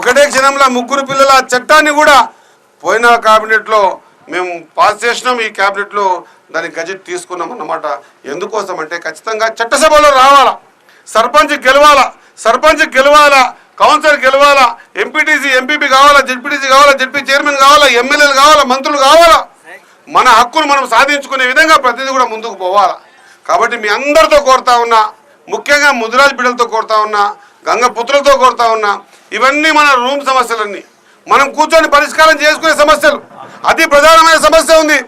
ఒకటే క్షణంలో ముగ్గురు పిల్లల చట్టాన్ని కూడా పోయిన క్యాబినెట్లో మేము పాస్ చేసినాం. ఈ క్యాబినెట్లో దాని గజెట్ తీసుకున్నాం అన్నమాట. ఎందుకోసం అంటే ఖచ్చితంగా చట్టసభలో రావాలా? సర్పంచ్ గెలవాలా? సర్పంచ్ గెలవాలా? కౌన్సిలర్ గెలవాలా? ఎంపీటీసీ ఎంపీపీ కావాలా? జెడ్పీటీసీ కావాలా? జెడ్పీ చైర్మన్ కావాలా? ఎమ్మెల్యేలు కావాలా? మంత్రులు కావాలా? మన హక్కును మనం సాధించుకునే విధంగా ప్రతిదీ కూడా ముందుకు పోవాలా. కాబట్టి మీ అందరితో కోరుతా ఉన్నా ముఖ్యంగా ముదిరాజ్ బిడ్డలతో కోరుతా ఉన్నా గంగపుత్రులతో కోరుతా ఉన్నా ఇవన్నీ మన రూమ్ సమస్యలన్నీ. మనం కూర్చొని పరిష్కారం చేసుకునే సమస్యలు. అతి ప్రధానమైన సమస్య ఉంది.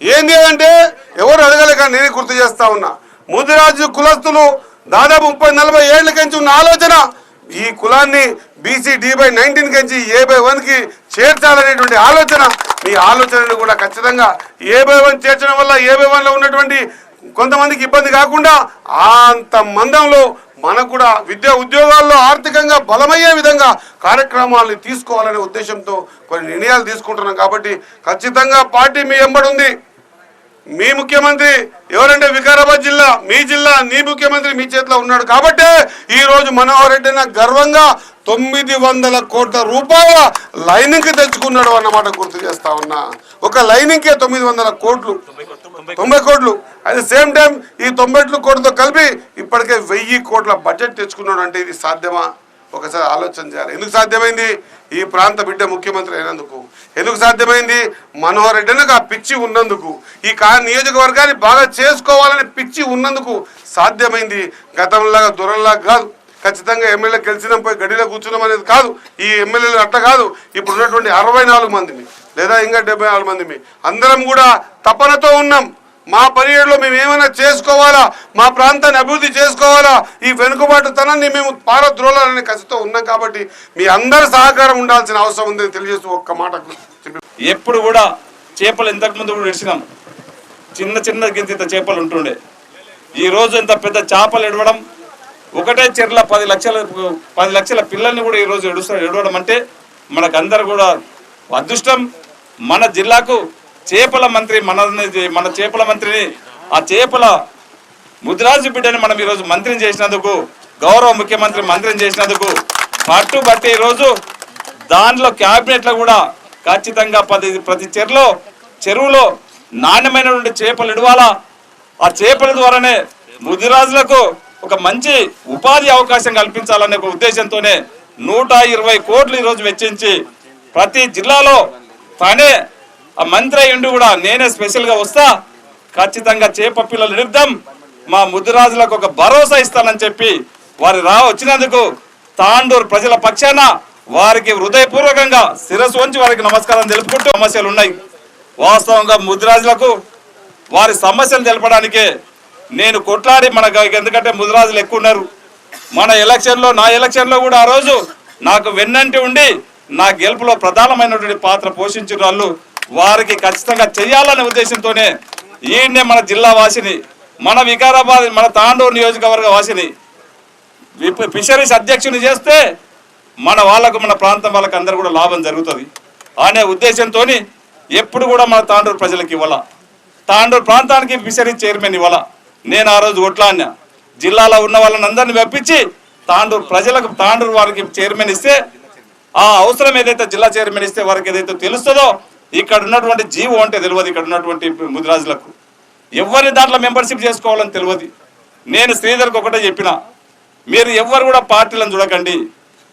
ఏంది అంటే ఎవరు అడగలేక నేనే గుర్తు చేస్తా ఉన్నా. ముదిరాజు కులస్తులు దాదాపు ముప్పై నలభై ఏళ్ళ కంచి ఉన్న ఆలోచన ఈ కులాన్ని బీసీ డి బై నైన్టీన్ కంచి ఏ బై వన్కి చేర్చాలనేటువంటి ఆలోచన. మీ ఆలోచనను కూడా ఖచ్చితంగా ఏ బై వన్ చేర్చడం వల్ల ఏ బై వన్లో ఉన్నటువంటి కొంతమందికి ఇబ్బంది కాకుండా అంత మందంలో మనకు కూడా విద్యా ఉద్యోగాల్లో ఆర్థికంగా బలమయ్యే విధంగా కార్యక్రమాలను తీసుకోవాలనే ఉద్దేశంతో కొన్ని నిర్ణయాలు తీసుకుంటున్నాం కాబట్టి ఖచ్చితంగా పార్టీ మీ ఎంబడుంది మీ ముఖ్యమంత్రి ఎవరంటే వికారాబాద్ జిల్లా మీ జిల్లా నీ ముఖ్యమంత్రి మీ చేతిలో ఉన్నాడు. కాబట్టే ఈరోజు మనోహర్ రెడ్డి గర్వంగా తొమ్మిది వందల కోట్ల రూపాయల లైనింగ్ తెచ్చుకున్నాడు అన్నమాట గుర్తు చేస్తా ఉన్నా. ఒక లైనింగ్కే తొమ్మిది వందల కోట్లు. తొంభై కోట్లు అట్ ద సేమ్ టైం ఈ తొంభై కోట్లతో కలిపి ఇప్పటికే వెయ్యి కోట్ల బడ్జెట్ తెచ్చుకున్నాడు అంటే ఇది సాధ్యమా? ఒకసారి ఆలోచన చేయాలి. ఎందుకు సాధ్యమైంది? ఈ ప్రాంత బిడ్డ ముఖ్యమంత్రి అయినందుకు. ఎందుకు సాధ్యమైంది? మనోహర్ రెడ్డికి ఆ పిచ్చి ఉన్నందుకు. ఈ కా నియోజకవర్గాన్ని బాగా చేసుకోవాలని పిచ్చి ఉన్నందుకు సాధ్యమైంది. గతంలాగా దూరంలాగా కాదు. ఖచ్చితంగా ఎమ్మెల్యే గెలిచినాం పోయి గడిలో కూర్చున్నాం అనేది కాదు. ఈ ఎమ్మెల్యేలు అట్ట కాదు. ఇప్పుడు ఉన్నటువంటి అరవై నాలుగు మందిని లేదా ఇంకా డెబ్బై నాలుగు మందిని అందరం కూడా తపనతో ఉన్నాం. మా పర్యటనలో మేము ఏమైనా చేసుకోవాలా? మా ప్రాంతాన్ని అభివృద్ధి చేసుకోవాలా? ఈ వెనుకబాటుతనాన్ని మేము పారద్రోలాలని ఖచ్చితంగా ఉన్నాం కాబట్టి మీ అందరి సహకారం ఉండాల్సిన అవసరం ఉందని తెలియజేస్తూ ఒక్క మాట ఎప్పుడు కూడా చేపలు ఇంతకు ముందు కూడా విడిచినాం చిన్న చిన్న గింత ఇంత చేపలు ఉంటుండే. ఈ రోజు ఇంత పెద్ద చేపలు ఇడవడం ఒకటే చెర్ల పది లక్షల పది లక్షల పిల్లల్ని కూడా ఈరోజు ఎడుస్తారు ఎడవడం అంటే మనకందరు కూడా అదృష్టం. మన జిల్లాకు చేపల మంత్రి మన మన చేపల మంత్రిని ఆ చేపల ముద్రాజు బిడ్డని మనం ఈరోజు మంత్రిని చేసినందుకు గౌరవ ముఖ్యమంత్రి మంత్రిని చేసినందుకు పట్టుబట్టి ఈరోజు దాంట్లో క్యాబినెట్లో కూడా ఖచ్చితంగా పది ప్రతి చెరులో చెరువులో నాణ్యమైనటువంటి చేపలు ఇడవాలా. ఆ చేపల ద్వారానే ముదిరాజులకు ఒక మంచి ఉపాధి అవకాశం కల్పించాలనే ఒక ఉద్దేశంతోనే నూట ఇరవై కోట్లు ఈరోజు వెచ్చించి ప్రతి జిల్లాలో తానే ఆ మంత్రి అయ్యుండి కూడా నేనే స్పెషల్గా వస్తా. ఖచ్చితంగా చేప పిల్లలు నిరుద్దాం. మా ముద్దురాజులకు ఒక భరోసా ఇస్తానని చెప్పి వారు రా వచ్చినందుకు తాండూరు ప్రజల పక్షాన వారికి హృదయపూర్వకంగా శిరస్సు ఉంచి వారికి నమస్కారం తెలుపుకుంటూ సమస్యలు ఉన్నాయి వాస్తవంగా ముద్దురాజులకు వారి సమస్యలు తెలపడానికే నేను కొట్లాడి మన ఎందుకంటే ముదిరాజులు ఎక్కువ ఉన్నారు మన ఎలక్షన్లో నా ఎలక్షన్లో కూడా ఆ రోజు నాకు వెన్నంటి ఉండి నా గెలుపులో ప్రధానమైనటువంటి పాత్ర పోషించిన వాళ్ళు వారికి ఖచ్చితంగా చేయాలనే ఉద్దేశంతోనే ఈయన్నే మన జిల్లా వాసిని మన వికారాబాద్ మన తాండూరు నియోజకవర్గ వాసిని ఫిషరీస్ అధ్యక్షుని చేస్తే మన వాళ్ళకు మన ప్రాంతం వాళ్ళకి అందరు కూడా లాభం జరుగుతుంది అనే ఉద్దేశంతో ఎప్పుడు కూడా మన తాండూరు ప్రజలకు ఇవ్వాల. తాండూరు ప్రాంతానికి ఫిషరీస్ చైర్మన్ ఇవ్వాలా. నేను ఆ రోజు కొట్లాడినా. జిల్లాలో ఉన్న వాళ్ళని అందరిని మెప్పించి తాండూరు ప్రజలకు తాండూరు వారికి చైర్మన్ ఇస్తే ఆ అవసరం ఏదైతే జిల్లా చైర్మన్ ఇస్తే వారికి ఏదైతే తెలుస్తుందో ఇక్కడ ఉన్నటువంటి జీవో అంటే తెలియదు ఇక్కడ ఉన్నటువంటి ముదిరాజులకు. ఎవరిని దాంట్లో మెంబర్షిప్ చేసుకోవాలని తెలియదు. నేను శ్రీధర్కి ఒకటే చెప్పిన మీరు ఎవ్వరు కూడా పార్టీలను చూడకండి.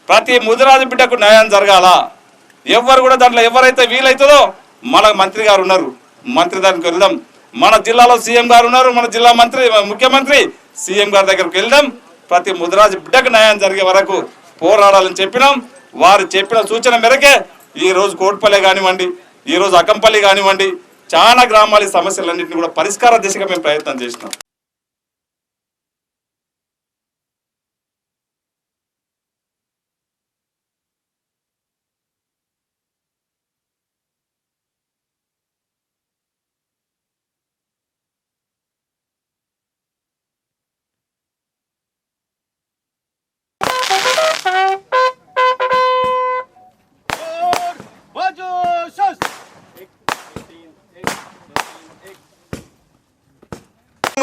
ప్రతి ముదిరాజు బిడ్డకు న్యాయం జరగాల? ఎవ్వరు కూడా దాంట్లో ఎవరైతే వీలైతుందో మన మంత్రి గారు ఉన్నారు. మంత్రి దానికి వెళ్దాం. మన జిల్లాలో సీఎం గారు ఉన్నారు మన జిల్లా మంత్రి ముఖ్యమంత్రి. సీఎం గారి దగ్గరకు వెళ్ళడం ప్రతి ముదిరాజు బిడ్డకు న్యాయం జరిగే వరకు పోరాడాలని చెప్పినాం. వారు చెప్పిన సూచన మేరకే ఈరోజు కోట్పల్లి కానివ్వండి ఈ రోజు అకంపల్లి కానివ్వండి చాలా గ్రామాల సమస్యలన్నింటినీ కూడా పరిష్కార దిశగా మేము ప్రయత్నం చేసినాం.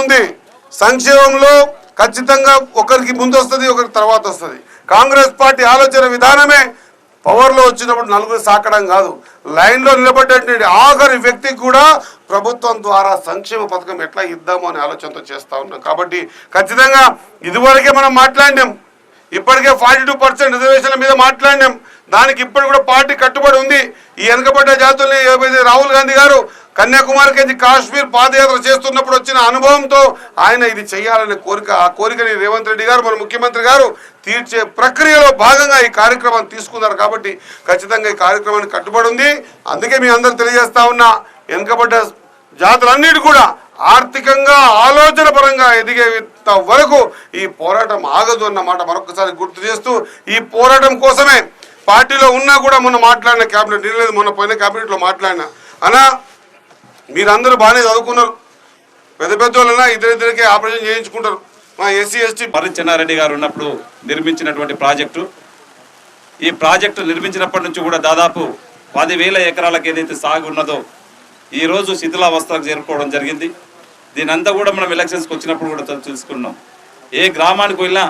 ఉంది. సంక్షేమంలో ఖచ్చితంగా ఒకరికి ముందు వస్తుంది ఒకరికి తర్వాత వస్తుంది కాంగ్రెస్ పార్టీ ఆలోచన విధానమే పవర్లో వచ్చినప్పుడు నలుగురు సాకడం కాదు. లైన్లో నిలబడ్డటువంటి ఆఖరి వ్యక్తికి కూడా ప్రభుత్వం ద్వారా సంక్షేమ పథకం ఎట్లా ఇద్దాము అనే ఆలోచనతో చేస్తూ ఉన్నాం. కాబట్టి ఖచ్చితంగా ఇదివరకే మనం మాట్లాడినాం. ఇప్పటికే ఫార్టీ టూ పర్సెంట్ రిజర్వేషన్ల మీద మాట్లాడినాం. దానికి ఇప్పుడు కూడా పార్టీ కట్టుబడి ఉంది. ఈ వెనుకబడ్డ జాతుల్ని రాహుల్ గాంధీ గారు కన్యాకుమారికి నుంచి కాశ్మీర్ పాదయాత్ర చేస్తున్నప్పుడు వచ్చిన అనుభవంతో ఆయన ఇది చేయాలనే కోరిక ఆ కోరికని రేవంత్ రెడ్డి గారు మన ముఖ్యమంత్రి గారు తీర్చే ప్రక్రియలో భాగంగా ఈ కార్యక్రమాన్ని తీసుకున్నారు కాబట్టి ఖచ్చితంగా ఈ కార్యక్రమానికి కట్టుబడి ఉంది. అందుకే మీ అందరూ తెలియజేస్తా ఉన్నా వెనుకబడ్డ జాతులన్నిటి కూడా ఆర్థికంగా ఆలోచన పరంగా ఎదిగేంత వరకు ఈ పోరాటం ఆగదు అన్నమాట మరొకసారి గుర్తు చేస్తూ ఈ పోరాటం కోసమే పార్టీలో ఉన్నా కూడా మొన్న మాట్లాడిన క్యాబినెట్ లేదు మొన్న పోయిన క్యాబినెట్లో మాట్లాడిన. అనా మీరందరూ బాగానే చదువుకున్నారు. పెద్ద పెద్ద వాళ్ళైనా ఇద్దరిద్దరికే ఆపరేషన్ చేయించుకుంటారు. మా ఎస్సీ ఎస్టీ మర్రి చెన్నారెడ్డి గారు ఉన్నప్పుడు నిర్మించినటువంటి ప్రాజెక్టు. ఈ ప్రాజెక్టు నిర్మించినప్పటి నుంచి కూడా దాదాపు పదివేల ఎకరాలకు ఏదైతే సాగు ఉన్నదో ఈరోజు శిథిలావస్థలకు చేరుకోవడం జరిగింది. దీని అంతా కూడా మనం ఎలక్షన్స్కి వచ్చినప్పుడు కూడా చూసుకున్నాం ఏ గ్రామానికి వెళ్ళినా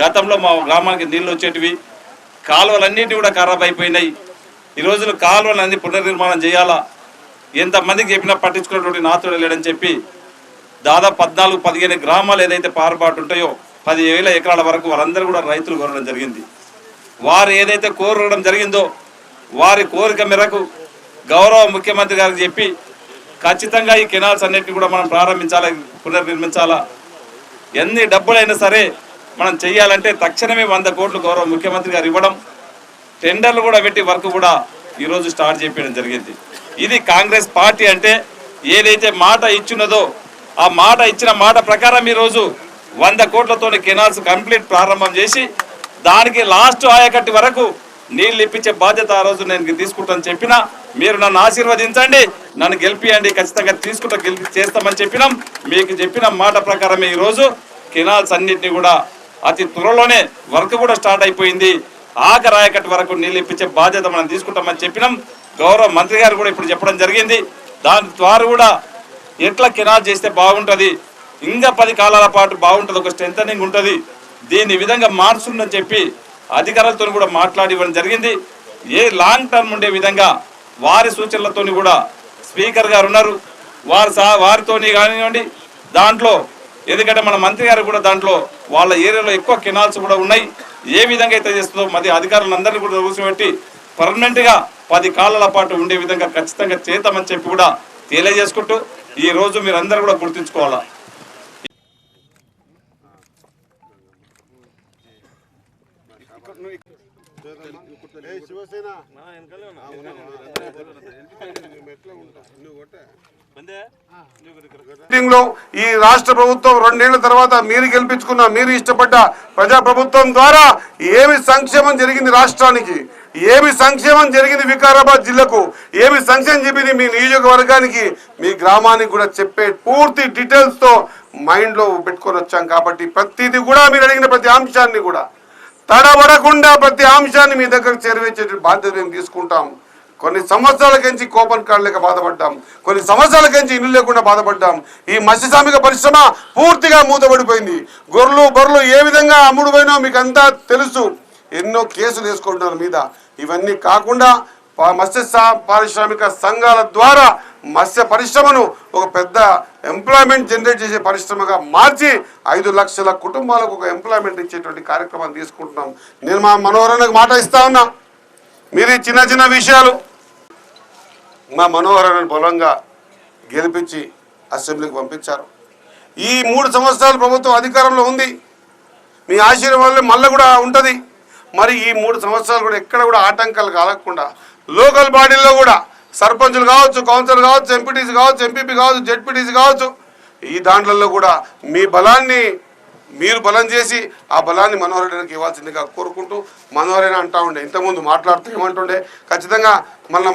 గతంలో మా గ్రామానికి నీళ్ళు వచ్చేటివి కాలువలన్నిటి కూడా ఖరాబ్ అయిపోయినాయి. ఈ రోజులు కాలువలన్నీ పునర్నిర్మాణం చేయాలా? ఎంతమందికి చెప్పినా పట్టించుకున్నటువంటి నాతుడు లేడని చెప్పి దాదాపు పద్నాలుగు పదిహేను గ్రామాలు ఏదైతే పారుబాటు ఉంటాయో పదివేల ఎకరాల వరకు వారందరూ కూడా రైతులు కోరడం జరిగింది. వారు ఏదైతే కోరడం జరిగిందో వారి కోరిక మేరకు గౌరవ ముఖ్యమంత్రి గారికి చెప్పి ఖచ్చితంగా ఈ కెనాల్స్ అన్నిటిని కూడా మనం ప్రారంభించాలా పునర్నిర్మించాలా? ఎన్ని డబ్బులైనా సరే మనం చేయాలంటే తక్షణమే వంద కోట్లు గౌరవ ముఖ్యమంత్రి గారు ఇవ్వడం టెండర్లు కూడా పెట్టి వర్క్ కూడా ఈరోజు స్టార్ట్ చేయడం జరిగింది. ఇది కాంగ్రెస్ పార్టీ అంటే ఏదైతే మాట ఇచ్చినదో ఆ మాట ఇచ్చిన మాట ప్రకారం ఈరోజు వంద కోట్లతోని కెనాల్స్ కంప్లీట్ ప్రారంభం చేసి దానికి లాస్ట్ ఆయకట్టి వరకు నీళ్ళు ఇప్పించే బాధ్యత ఆ రోజు నేను తీసుకుంటాను చెప్పినా మీరు నన్ను ఆశీర్వదించండి నన్ను గెలిపియండి ఖచ్చితంగా తీసుకుంటా గెలిపి చేస్తామని చెప్పినాం. మీకు చెప్పిన మాట ప్రకారమే ఈరోజు కెనాల్స్ అన్నింటినీ కూడా అతి త్వరలోనే వర్క్ కూడా స్టార్ట్ అయిపోయింది. ఆఖరి వరకు నీళ్ళు ఇప్పించే బాధ్యత మనం తీసుకుంటామని చెప్పినాం. గౌరవ మంత్రి గారు కూడా ఇప్పుడు చెప్పడం జరిగింది. దాని ద్వారా కూడా ఎట్లా కెనాల్ చేస్తే బాగుంటుంది? ఇంకా పది కాలాల పాటు బాగుంటుంది ఒక స్ట్రెంథనింగ్ ఉంటుంది. దీని విధంగా మార్చుందని చెప్పి అధికారులతో కూడా మాట్లాడి ఇవ్వడం జరిగింది. ఏ లాంగ్ టర్మ్ ఉండే విధంగా వారి సూచనలతోని కూడా స్పీకర్ గారు ఉన్నారు. వారు సా వారితోని కానివ్వండి దాంట్లో ఎందుకంటే మన మంత్రి గారు కూడా దాంట్లో వాళ్ళ ఏరియాలో ఎక్కువ కెనాల్స్ కూడా ఉన్నాయి. ఏ విధంగా అయితే చేస్తుందో మరి అధికారులందరినీ కూడా కూర్చోబెట్టి పర్మనెంట్గా పది కాలాల పాటు ఉండే విధంగా ఖచ్చితంగా చేద్దామని చెప్పి కూడా తెలియజేసుకుంటూ ఈ రోజు మీరు కూడా గుర్తుంచుకోవాలా? లో ఈ రాష్ట్ర ప్రభుత్వం రెండేళ్ళ తర్వాత మీరు గెలిపించుకున్న మీరు ఇష్టపడ్డ ప్రజా ప్రభుత్వం ద్వారా ఏమి సంక్షేమం జరిగింది రాష్ట్రానికి? ఏమి సంక్షేమం జరిగింది వికారాబాద్ జిల్లాకు? ఏమి సంక్షేమం చెప్పింది మీ నియోజకవర్గానికి? మీ గ్రామానికి కూడా చెప్పే పూర్తి డీటెయిల్స్తో మైండ్లో పెట్టుకొని వచ్చాం కాబట్టి ప్రతిదీ కూడా మీరు అడిగిన ప్రతి అంశాన్ని కూడా తడబడకుండా ప్రతి అంశాన్ని మీ దగ్గర చేరవేసే బాధ్యత మేము తీసుకుంటాం. కొన్ని సంవత్సరాల నుంచి కోపం కాడలేక లేక బాధపడ్డాం. కొన్ని సంవత్సరాల నుంచి ఇల్లు లేకుండా బాధపడ్డాం. ఈ మత్స్యసామిక పరిశ్రమ పూర్తిగా మూతపడిపోయింది. గొర్రెలు బొర్రెలు ఏ విధంగా అమ్ముడు మీకు అంతా తెలుసు. ఎన్నో కేసులు వేసుకుంటున్నారు మీద. ఇవన్నీ కాకుండా మత్స్య పారిశ్రామిక సంఘాల ద్వారా మత్స్య పరిశ్రమను ఒక పెద్ద ఎంప్లాయ్మెంట్ జనరేట్ చేసే పరిశ్రమగా మార్చి ఐదు లక్షల కుటుంబాలకు ఒక ఎంప్లాయ్మెంట్ ఇచ్చేటువంటి కార్యక్రమాన్ని తీసుకుంటున్నాం. నేను మా మనోహరణకు మాట ఇస్తా ఉన్నా. మీరు చిన్న చిన్న విషయాలు మా మనోహరణను బలంగా గెలిపించి అసెంబ్లీకి పంపించారు. ఈ మూడు సంవత్సరాలు ప్రభుత్వం అధికారంలో ఉంది. మీ ఆశీర్వాదం వల్ల మళ్ళీ కూడా ఉంటుంది. మరి ఈ మూడు సంవత్సరాలు కూడా ఎక్కడ కూడా ఆటంకాలు కలగకుండా లోకల్ బాడీల్లో కూడా సర్పంచులు కావచ్చు కౌన్సిలర్ కావచ్చు ఎంపీటీసీ కావచ్చు ఎంపీపీ కావచ్చు జెడ్పీటీసీ కావచ్చు ఈ దాంట్లలో కూడా మీ బలాన్ని మీరు బలం చేసి ఆ బలాన్ని మనోహరుడికి ఇవ్వాల్సిందిగా కోరుకుంటూ మనోహరైన అంటా ఉండే ఇంతకుముందు మాట్లాడుతూ ఏమంటుండే ఖచ్చితంగా మనం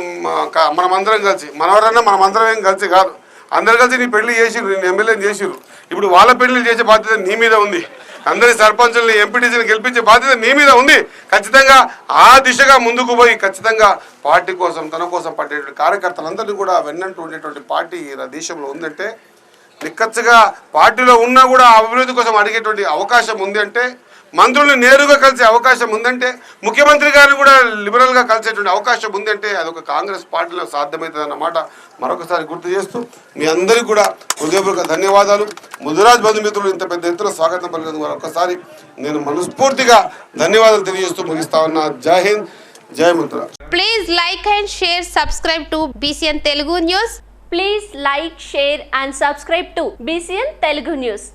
మనమందరం కలిసి మనోహరైనా మనమందరం ఏం కలిసి కాదు అందరు కలిసి నీ పెళ్ళి చేసిర్రు నేను ఎమ్మెల్యేని చేసిరు ఇప్పుడు వాళ్ళ పెళ్ళి చేసే బాధ్యత నీ మీద ఉంది. అందరి సర్పంచుల్ని ఎంపీటీసీని గెలిపించే బాధ్యత నీ మీద ఉంది. ఖచ్చితంగా ఆ దిశగా ముందుకు పోయి ఖచ్చితంగా పార్టీ కోసం తన కోసం పట్టేటువంటి కార్యకర్తలందరినీ కూడా వెన్నంటూ ఉండేటువంటి పార్టీ ఈ దేశంలో ఉందంటే నిక్కచ్చగా పార్టీలో ఉన్నా కూడా అభివృద్ధి కోసం అడిగేటువంటి అవకాశం ఉంది అంటే మంత్రులు నేరుగా కలిసే అవకాశం ఉందంటే ముఖ్యమంత్రి గారిని కూడా లిబరల్గా కలిసేటువంటి అవకాశం ఉందంటే అదొక కాంగ్రెస్ పార్టీలో సాధ్యమవుతుందన్నమాట మరొకసారి గుర్తు చేస్తూ మీ అందరికీ కూడా హృదయపూర్వక ధన్యవాదాలు. ముదిరాజ్ బంధుమిత్రులు ఇంత పెద్ద ఎత్తున స్వాగతం పలికినందుకు మరొకసారి నేను మనస్ఫూర్తిగా ధన్యవాదాలు తెలియజేస్తూ ముగిస్తా ఉన్నా. జై హింద్ జై మంత్ర. Please like and share subscribe to BCN Telugu news please like share and subscribe to BCN Telugu news